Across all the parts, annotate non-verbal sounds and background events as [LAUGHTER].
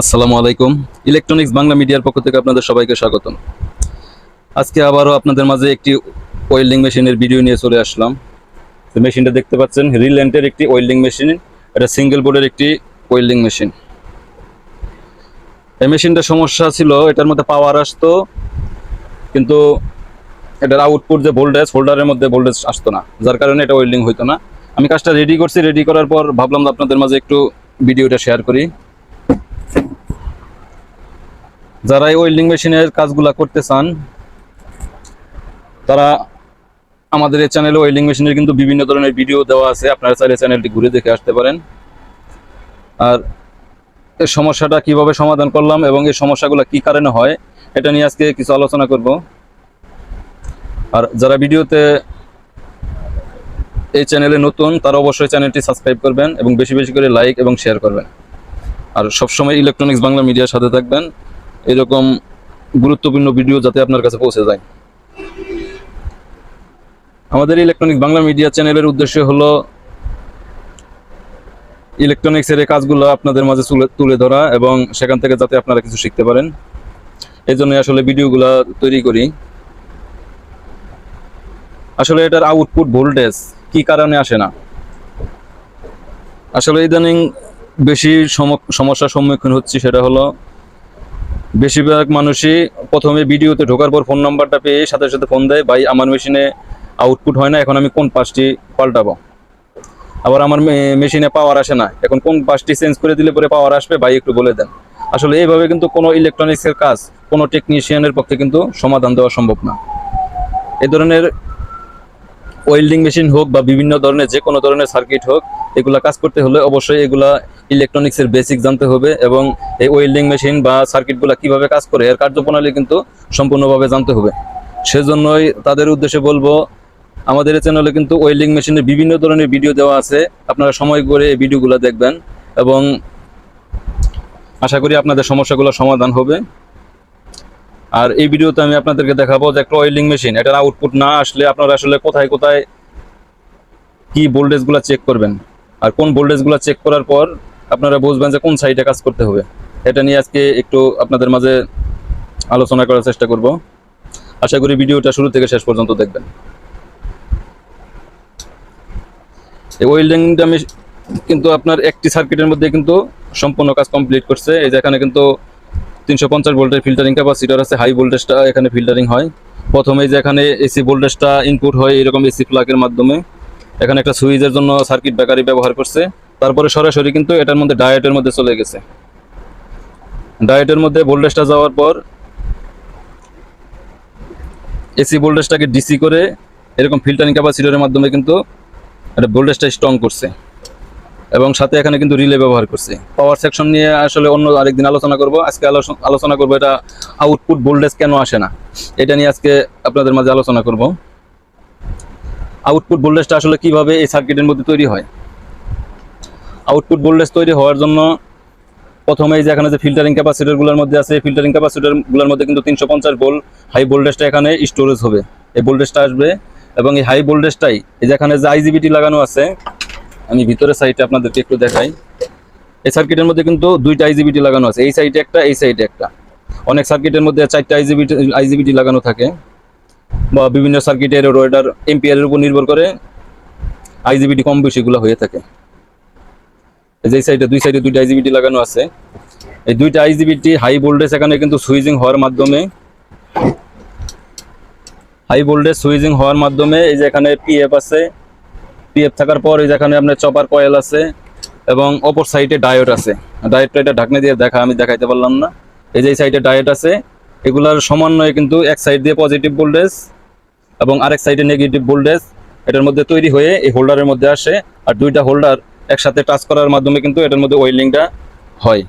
আসসালামু আলাইকুম। ইলেকট্রনিক্স বাংলা মিডিয়ার পক্ষ থেকে আপনাদের সবাইকে স্বাগতম। আজকে আবারও আপনাদের মাঝে একটি ওয়েল্ডিং মেশিনের ভিডিও নিয়ে চলে আসলাম। তো মেশিনটা দেখতে পাচ্ছেন রিল্যান্টের একটি ওয়েল্ডিং মেশিন। এটা সিঙ্গেল বোর্ডের একটি ওয়েল্ডিং মেশিন। এই মেশিনটা সমস্যা ছিল, এটার মধ্যে পাওয়ার আসতো, কিন্তু এটার আউটপুট যে ভোল্টেজ হোল্ডারের মধ্যে ভোল্টেজ আসতো না। যার কারণে এটা ওয়েল্ডিং হইতো না। আমি কাজটা রেডি করছি রেডি করার পর ভাবলাম আপনাদের মাঝে একটু ভিডিওটা শেয়ার করি। যারা এই ওয়েল্ডিং মেশিনের কাজগুলা করতে চান, তারা আমাদের এই চ্যানেলে ওয়েল্ডিং মেশিনের কিন্তু বিভিন্ন ধরনের ভিডিও দেওয়া আছে, আপনারা চাইলে চ্যানেলটি ঘুরে দেখে আসতে পারেন। আর এই সমস্যাটা কীভাবে সমাধান করলাম এবং এই সমস্যাগুলো কি কারণে হয়, এটা নিয়ে আজকে কিছু আলোচনা করব। আর যারা ভিডিওতে এই চ্যানেলে নতুন, তারা অবশ্যই চ্যানেলটি সাবস্ক্রাইব করবেন এবং বেশি বেশি করে লাইক এবং শেয়ার করবেন। আর সবসময় ইলেকট্রনিক্স বাংলা মিডিয়ার সাথে থাকবেন। এরকম গুরুত্বপূর্ণ ভিডিও যাতে আপনার কাছে পৌঁছে যায়। আমাদের ইলেকট্রনিক্স বাংলা মিডিয়া চ্যানেলের উদ্দেশ্য হলো ইলেকট্রনিক্সের এই কাজগুলো আপনাদের মাঝে তুলে ধরা এবং সেখান থেকে যাতে আপনারা কিছু শিখতে পারেন। এই জন্য আসলে ভিডিওগুলো তৈরি করি। আসলে এটার আউটপুট ভোল্টেজ কি কারণে আসে না? আসলে ইদানিং বেশি সম- সমস্যার সম্মুখীন হচ্ছি সেটা হলো বেশিরভাগ মানুষই প্রথমে ভিডিওতে ঢোকার পর ফোন নাম্বারটা পেয়ে সাথে সাথে ফোন দেয়, ভাই আমার মেশিনে আউটপুট হয় না, এখন আমি কোন পাঁচটি পাল্টাবো? আবার আমার মেশিনে পাওয়ার আসে না, এখন কোন পাঁচটি চেঞ্জ করে দিলে পরে পাওয়ার আসবে? ভাই একটু বলে দেন। আসলে এইভাবে কিন্তু কোনো ইলেকট্রনিক্সের কাজ, কোনো টেকনিশিয়ানের পক্ষে কিন্তু সমাধান দেওয়া সম্ভব না। এই ধরনের ওয়েল্ডিং মেশিন হোক বা বিভিন্ন ধরনের, যে কোনো ধরনের সার্কিট হোক, এগুলা কাজ করতে হলে অবশ্যই এগুলা ইলেকট্রনিক্সের বেসিক জানতে হবে এবং এই ওয়েল্ডিং মেশিন বা সার্কিটগুলা কীভাবে কাজ করে, এর কার্যপ্রণালী কিন্তু সম্পূর্ণভাবে জানতে হবে। সেজন্যই তাদের উদ্দেশ্যে বলব, আমাদের এই চ্যানেলে কিন্তু ওয়েল্ডিং মেশিনের বিভিন্ন ধরনের ভিডিও দেওয়া আছে। আপনারা সময় করে এই ভিডিওগুলো দেখবেন এবং আশা করি আপনাদের সমস্যাগুলো সমাধান হবে। আর এই ভিডিওতে আমি আপনাদেরকে দেখাবো যে একটা ওয়েল্ডিং মেশিন এটার আউটপুট না আসলে আপনারা আসলে কোথায় কোথায় কি ভোল্টেজগুলো চেক করবেন। আর কোন ভোল্টেজগুলো চেক করার পর আপনারা বুঝবেন যে কোন সাইডে কাজ করতে হবে। এটা নিয়ে আজকে একটু আপনাদের মাঝে আলোচনা করার চেষ্টা করব। আশা করি ভিডিওটা শুরু থেকে শেষ পর্যন্ত দেখবেন। এই ওয়েল্ডিংটা আমি কিন্তু আপনার একটি সার্কিটের মধ্যে কিন্তু সম্পূর্ণ কাজ কমপ্লিট করছে। এই যে এখানে কিন্তু তিনশো পঞ্চাশ ভোল্টের ফিল্টারিং ক্যাপাসিটার আছে হাই ভোল্টেজটা এখানে ফিল্টারিং হয়। প্রথমে যে এখানে এসি ভোল্টেজটা ইনপুট হয় এরকম এসি প্লাগের মাধ্যমে। এখানে একটা সুইচের জন্য সার্কিট ব্যাকারি ব্যবহার করছে। তারপরে সরাসরি কিন্তু এটার মধ্যে ডায়েটের মধ্যে চলে গেছে। ডায়েটের মধ্যে ভোল্টেজটা যাওয়ার পর এসি ভোল্টেজটাকে ডিসি করে এরকম ফিল্টারিং ক্যাপাসিটরের মাধ্যমে কিন্তু এটা ভোল্টেজটা স্ট্রং করছে। এবং সাথে এখানে কিন্তু রিলে ব্যবহার করছে। পাওয়ার সেকশন নিয়ে আসলে অন্য আরেকদিন আলোচনা করব। আজকে আলোচনা- করব এটা আউটপুট ভোল্টেজ কেন আসে না? এটা নিয়ে আজকে আপনাদের মাঝে আলোচনা করব। আউটপুট ভোল্টেজটা আসলে কীভাবে এই সার্কিটের মধ্যে তৈরি হয়? আউটপুট ভোল্টেজ তৈরি হওয়ার জন্য প্রথমে এই যে এখানে যে ফিল্টারিং ক্যাপাসিটরগুলোর মধ্যে আছে ফিল্টারিং ক্যাপাসিটরগুলোর মধ্যে কিন্তু তিনশো পঞ্চাশ ভোল্ট হাই ভোল্টেজটা এখানে স্টোরেজ হবে। এই ভোল্টেজটা আসবে এবং এই হাই ভোল্টেজটাই এই যে এখানে যে আইজিবিটি লাগানো আছে আমি ভিতরের সাইডে আপনাদেরকে একটু দেখাই। এই সার্কিটের মধ্যে কিন্তু দুইটা আইজিবিটি লাগানো আছে। এই সাইডে একটা, এই সাইডে একটা। অনেক সার্কিটের মধ্যে চারটা আইজিবিটি আইজিবিটি লাগানো থাকে। বা বিভিন্ন সার্কিটের রোয়েডার এম্পিয়ারের উপর নির্ভর করে আইজিবিটি কম বেশিগুলো হয়ে থাকে। যে সাইডে দুই সাইডে দুইটা আইজিবিটি লাগানো আছে। এই দুইটা আইজিবিটি হাই ভোল্টেজ এখানে কিন্তু সুইচিং হওয়ার মাধ্যমে হাই ভোল্টেজ সুইচিং হওয়ার মাধ্যমে এই যে এখানে পিএফ আছে পিএফ থাকার পর এই যে এখানে আপনার চপার কয়েল আছে এবং অপর সাইডে ডায়োড আছে। ডায়োডটা এটা ঢাকনা দিয়ে দেখা, আমি দেখাইতে পারলাম না। এই যে সাইডে ডায়োড আছে, এগুলার সমন্বয়ে কিন্তু এক সাইড দিয়ে পজিটিভ ভোল্টেজ এবং আরেক সাইডে নেগেটিভ ভোল্টেজ এটার মধ্যে তৈরি হয়ে এই হোল্ডারের মধ্যে আসে আর দুইটা হোল্ডার একসাথে টাচ করার মাধ্যমে কিন্তু এটার মধ্যে ওয়েল্ডিংটা হয়।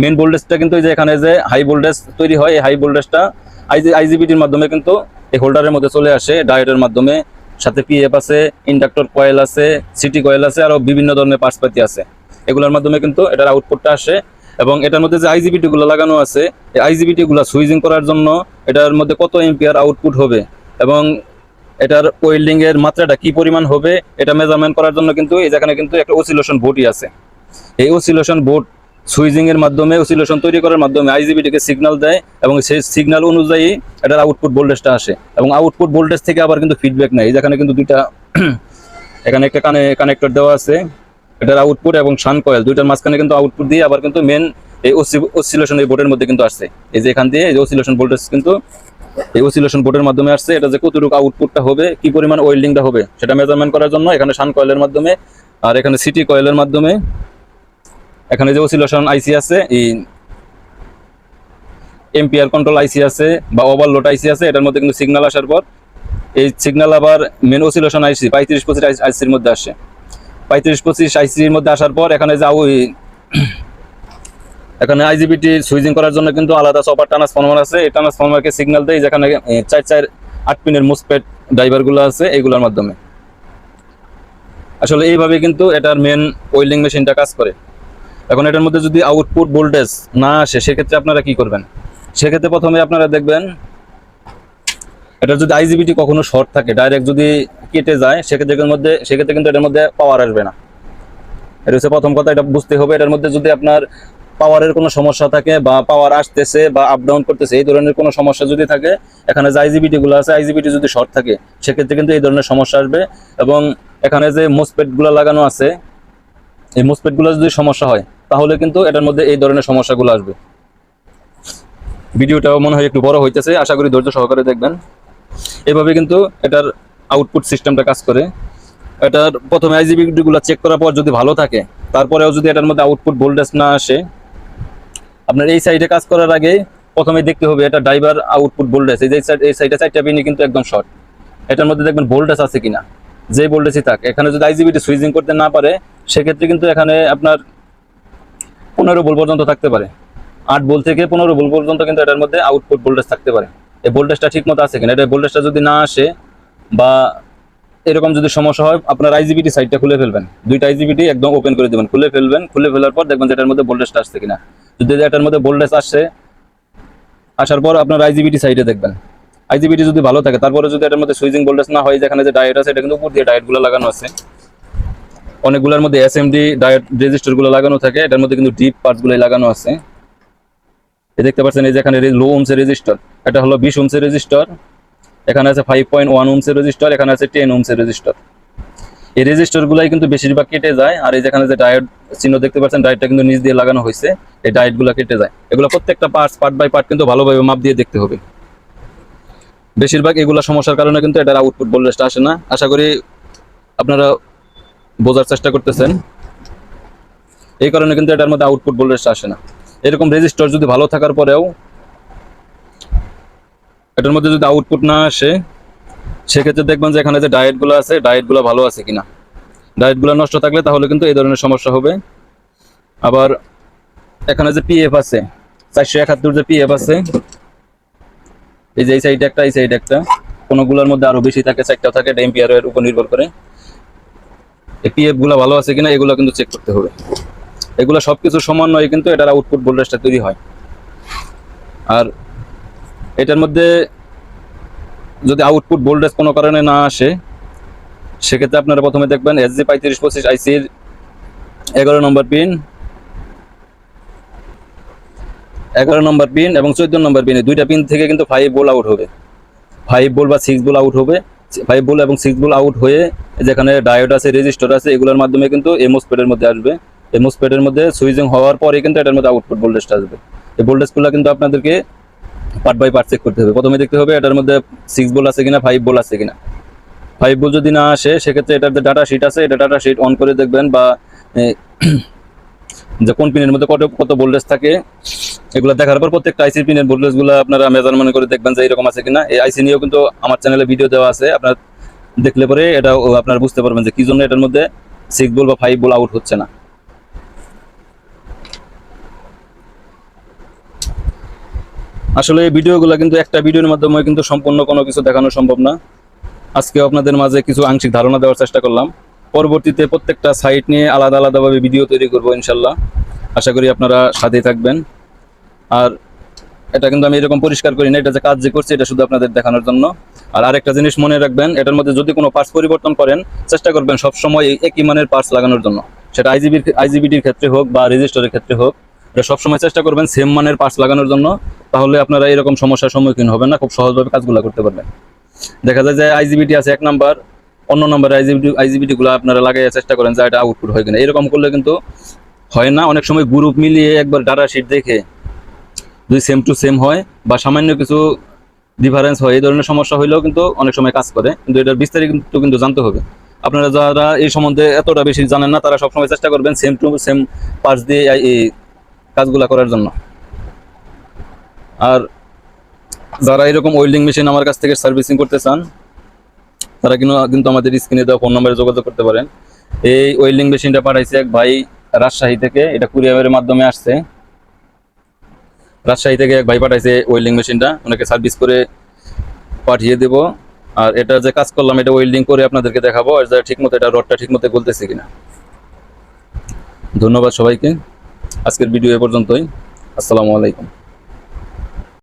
মেন ভোল্টেজটা কিন্তু যে এখানে যে হাই ভোল্টেজ তৈরি হয়, এই হাই ভোল্টেজটা আইজি আইজিবিটির মাধ্যমে কিন্তু এই হোল্ডারের মধ্যে চলে আসে ডায়োডের মাধ্যমে সাথে পিএফ আছে ইন্ডাক্টর কয়েল আছে সিটি কয়েল আছে আরও বিভিন্ন ধরনের পার্সপাতি আছে। এগুলোর মাধ্যমে কিন্তু এটার আউটপুটটা আসে এবং এটার মধ্যে যে আইজিবিটি গুলো লাগানো আছে, এই আইজিবিটি গুলো সুইচিং করার জন্য এটার মধ্যে কত এম্পিয়ার আউটপুট হবে এবং এটার ওয়েল্ডিং এর মাত্রাটা কি পরিমাণ হবে, এটা মেজারমেন্ট করার জন্য কিন্তু এই যেখানে কিন্তু একটা ওসিলেশন বোর্ডই আছে। এই ওসিলেশন বোর্ড সুইজিং এর মাধ্যমে অসিলেশন তৈরি করার মাধ্যমে আইজিবিটিকে সিগনাল দেয় এবং সেই সিগনাল অনুযায়ী এটার আউটপুট ভোল্টেজটা আসে এবং আউটপুট ভোল্টেজ থেকে আবার কিন্তু ফিডব্যাক নেয়। যেখানে কিন্তু দুইটা [CLEARS THROAT] এখানে একটা কানে কানেক্টর দেওয়া আছে, এটার আউটপুট এবং শান কয়েল দুইটার মাঝখানে কিন্তু আউটপুট দিয়ে আবার কিন্তু মেন এই অসিলেশন এই বোর্ডের মধ্যে কিন্তু আসছে। এই যে এখান দিয়ে এই অসিলেশন ভোল্টেজ কিন্তু এই অসিলেশন বোর্ডের মাধ্যমে আসছে। এটা যে কতটুকু আউটপুটটা হবে, কি পরিমাণ ওয়েল্ডিংটা হবে, সেটা মেজারমেন্ট করার জন্য এখানে শান কয়েলের মাধ্যমে আর এখানে সিটি কয়েলের মাধ্যমে এখানে যে অসিলেশন আইসি আছে, এই এমপিআর কন্ট্রোল আইসি আছে বা ওভারলোড আইসি আছে, এটার মধ্যে কিন্তু সিগন্যাল আসার পর, এই সিগন্যাল আবার মেন অসিলেশন আইসি পঁয়ত্রিশ পঁচিশ আইসির মধ্যে আসে। পঁয়ত্রিশ পঁচিশ আইসির মধ্যে আসার পর, এখানে যে ওই [CLEARS THROAT] এখানে আইজিবিটি সুইচিং করার জন্য কিন্তু আলাদা সপার ট্রান্সফর্মার আছে। এই ট্রান্সফর্মারকে সিগন্যাল দেয়, যেখানে চার চার আট পিনের মুসপেট ড্রাইভারগুলো আছে এইগুলোর মাধ্যমে। আসলে এইভাবে কিন্তু এটার মেন ওয়েল্ডিং মেশিনটা কাজ করে। এখন এটার মধ্যে যদি আউটপুট ভোল্টেজ না আসে, সেক্ষেত্রে আপনারা কি করবেন? সেক্ষেত্রে প্রথমে আপনারা দেখবেন, এটা যদি আইজিবিটি কখনো শর্ট থাকে ডাইরেক্ট যদি কেটে যায়, সেক্ষেত্রে মধ্যে, সেক্ষেত্রে কিন্তু এটার মধ্যে পাওয়ার আসবে না। এটা হচ্ছে প্রথম কথা, এটা বুঝতে হবে। এটার মধ্যে যদি আপনার পাওয়ারের কোনো সমস্যা থাকে বা পাওয়ার আসতেছে বা আপ ডাউন করতেছে, এই ধরনের কোনো সমস্যা যদি থাকে, এখানে যে আইজিবিটি গুলো আছে আইজিবিটি যদি শর্ট থাকে, সেক্ষেত্রে কিন্তু এই ধরনের সমস্যা আসবে। এবং এখানে যে মোসপেটগুলো লাগানো আছে, এই মোসপেটগুলো যদি সমস্যা হয় তাহলে কিন্তু এটার মধ্যে এই ধরনের সমস্যাগুলো আসবে। ভিডিওটাও মনে হয় একটু বড় হইতেছে, আশা করি ধৈর্য সহকারে দেখবেন। এভাবে কিন্তু এটার আউটপুট সিস্টেমটা কাজ করে। এটার প্রথমে আইজিবিটি গুলো চেক করার পর যদি ভালো থাকে, তারপরেও যদি এটার মধ্যে আউটপুট ভোল্টেজ না আসে, আপনার এই সাইডে কাজ করার আগে প্রথমে দেখতে হবে এটা ড্রাইভার আউটপুট ভোল্টেজ এই যে এই সাইডে চারটা পিনই কিন্তু একদম শর্ট এটার মধ্যে দেখবেন ভোল্টেজ আছে কিনা। যে ভোল্টেজই থাক, এখানে যদি আইজিবিটি সুইচিং করতে না পারে, সেক্ষেত্রে কিন্তু এখানে আপনার পনেরো ভোল্ট পর্যন্ত থাকতে পারে। আট ভোল্ট থেকে পনেরো ভোল্ট পর্যন্ত কিন্তু এটার মধ্যে আউটপুট ভোল্টেজ থাকতে পারে। এই ভোল্টেজটা ঠিক মতো আছে কিনা? এটা ভোল্টেজটা যদি না আসে বা এরকম যদি সমস্যা হয়, আপনার আইজিবিটি সাইডটা খুলে ফেলবেন। দুইটা আইজিবিটি একদম ওপেন করে দেবেন। খুলে ফেলবেন। খুলে ফেলার পর দেখবেন যে এটার মধ্যে ভোল্টেজটা আসছে কিনা। যদি এটার মধ্যে ভোল্টেজ আসছে আসার পর আপনার আইজিবিটি সাইডে দেখবেন। আইজিবিটি যদি ভালো থাকে, তারপরে যদি এটার মধ্যে সুইচিং ভোল্টেজ না হয়, যেখানে যে ডায়েট আছে, এটা কিন্তু উপর দিয়ে ডায়েটগুলো লাগানো আছে। অনেকগুলোর মধ্যে এস এসএমডি ডায়েট রেজিস্টারগুলো লাগানো থাকে, এটার মধ্যে কিন্তু ডিপ পার্টসগুলো লাগানো আছে। এই দেখতে পাচ্ছেন, এই যেখানে লো ওমসের রেজিস্টার এটা হলো বিশ ওমসের রেজিস্টার এখানে আছে ফাইভ পয়েন্ট ওয়ান ওমসের রেজিস্টার এখানে আছে টেন ওমসের রেজিস্টার এই রেজিস্টারগুলাই কিন্তু বেশিরভাগ কেটে যায়, আর এই যেখানে যে ডায়েট চিহ্ন দেখতে পাচ্ছেন ডায়েটটা কিন্তু নিচ দিয়ে লাগানো হয়েছে, এই ডায়েটগুলো কেটে যায়। এগুলো প্রত্যেকটা পার্টস পার্ট বাই পার্ট কিন্তু ভালোভাবে মাপ দিয়ে দেখতে হবে। বেশিরভাগ এগুলো সমস্যার কারণে কিন্তু এটার আউটপুট ভোল্টেজটা আসে না। আশা করি আপনারা বোঝার চেষ্টা করতেছেন। এই কারণে কিন্তু এটার মধ্যে আউটপুট ভোল্টেজটা আসে না। এরকম রেজিস্টার যদি ভালো থাকার পরেও এটার মধ্যে যদি আউটপুট না আসে, সেক্ষেত্রে দেখবেন যে এখানে যে ডায়েটগুলো আছে ডায়েটগুলো ভালো আছে কিনা। ডায়েটগুলো নষ্ট থাকলে তাহলে কিন্তু এই ধরনের সমস্যা হবে। আবার এখানে যে পিএফ আছে, চারশো একাত্তর যে পিএফ আছে, এই যে এই সাইড একটা, এই সাইড একটা, কোনোগুলোর মধ্যে আরও বেশি থাকে চারটাও থাকে এম্পিয়ার উপর নির্ভর করে। এই পিএফগুলো ভালো আছে কিনা, এগুলো কিন্তু চেক করতে হবে। এগুলো সব সবকিছু সমন্বয়ে কিন্তু এটার আউটপুট ভোল্টেজটা তৈরি হয়। আর এটার মধ্যে যদি আউটপুট ভোল্টেজ কোনো কারণে না আসে, সেক্ষেত্রে আপনারা প্রথমে দেখবেন এস জি পঁয়ত্রিশ পঁচিশ আইসির এগারো নম্বর পিন এগারো নম্বর পিন এবং চোদ্দ নম্বর পিন দুইটা পিন থেকে কিন্তু ফাইভ বল আউট হবে। ফাইভ বল বা সিক্স বল আউট হবে। ফাইভ বল এবং সিক্স বল আউট হয়ে যেখানে ডায়োড আছে রেজিস্টার আছে, এগুলোর মাধ্যমে কিন্তু এমোসপেডের মধ্যে আসবে। এমোসপেডের মধ্যে সুইচিং হওয়ার পরে কিন্তু এটার মধ্যে আউটপুট ভোল্টেজটা আসবে। এই ভোল্টেজগুলো কিন্তু আপনাদেরকে পার্ট বাই পার্ট চেক করতে হবে। প্রথমে দেখতে হবে এটার মধ্যে সিক্স বল আছে কিনা ফাইভ বল আছে কিনা। ফাইভ বল যদি না আসে, সেক্ষেত্রে এটার যে ডাটা শিট আছে, এটা ডাটা শিট অন করে দেখবেন বা যে কোন পিনের মধ্যে কত কত ভোল্টেজ থাকে, এগুলো দেখার পর প্রত্যেকটা আইসি পিনের ভোল্টেজগুলো আপনারা মেজারমেন্ট করে দেখবেন যে এরকম আছে কিনা। এই আইসি নিয়েও কিন্তু আমার চ্যানেলে ভিডিও দেওয়া আছে, আপনার দেখলে পরে এটা আপনারা বুঝতে পারবেন যে কি জন্য এটার মধ্যে সিক্স বল বা ফাইভ বল আউট হচ্ছে না। আসলে এই ভিডিওগুলো কিন্তু একটা ভিডিওর মাধ্যমে কিন্তু সম্পূর্ণ কোনো কিছু দেখানো সম্ভব না। আজকে আপনাদের মাঝে কিছু আংশিক ধারণা দেওয়ার চেষ্টা করলাম। পরবর্তীতে প্রত্যেকটা সাইট নিয়ে আলাদা আলাদাভাবে ভিডিও তৈরি করব ইনশাল্লাহ। আশা করি আপনারা সাথেই থাকবেন। আর এটা কিন্তু আমি এরকম পরিষ্কার করি না, এটা যে কাজ যে করছি, এটা শুধু আপনাদের দেখানোর জন্য। আর আরেকটা জিনিস মনে রাখবেন, এটার মধ্যে যদি কোনো পার্টস পরিবর্তন করেন, চেষ্টা করবেন সবসময় একই মানের পার্টস লাগানোর জন্য। সেটা আইজিবির আইজিবিটির ক্ষেত্রে হোক বা রেজিস্টারের ক্ষেত্রে হোক, এটা সবসময় চেষ্টা করবেন সেম মানের পার্টস লাগানোর জন্য। তাহলে আপনারা এরকম সমস্যার সম্মুখীন হবেন না, খুব সহজভাবে কাজগুলো করতে পারবেন। দেখা যায় যে আইজিবিটি আছে এক নাম্বার অন্য নাম্বার আইজিবিটি আইজিবিটি গুলো আপনারা লাগাই চেষ্টা করেন যে এটা আউটপুট হয় কিনা। এরকম করলে কিন্তু হয় না। অনেক সময় গ্রুপ মিলিয়ে একবার ডাটা শিট দেখে যদি সেম টু সেম হয় বা সামান্য কিছু ডিফারেন্স হয়, এই ধরনের সমস্যা হইলেও কিন্তু অনেক সময় কাজ করে। কিন্তু এটার বিস্তারিত কিন্তু জানতে হবে। আপনারা যারা এই সম্বন্ধে এতটা বেশি জানেন না, তারা সবসময় চেষ্টা করবেন সেম টু সেম পার্টস দিয়ে এই কাজগুলো করার জন্য। আর যারা এরকম ওয়েল্ডিং মেশিন আমার কাছ থেকে সার্ভিসিং করতে চান তারা কিন্তু কিন্তু আমাদের স্ক্রিনে দেওয়া ফোন নম্বরে যোগাযোগ করতে পারেন। এই ওয়েল্ডিং মেশিনটা পাঠাইছে এক ভাই রাজশাহী থেকে। এটা কুরিয়ারের মাধ্যমে আসছে। রাজশাহী থেকে এক ভাই পাঠাইছে ওয়েল্ডিং মেশিনটা। ওনাকে সার্ভিস করে পাঠিয়ে দেব। আর এটা যে কাজ করলাম, এটা ওয়েল্ডিং করে আপনাদেরকে দেখাবো। আর ঠিক মতো এটা রডটা ঠিক মতো গলতেছে কিনা। ধন্যবাদ সবাইকে। আজকের ভিডিও এ পর্যন্তই। আসসালামু আলাইকুম।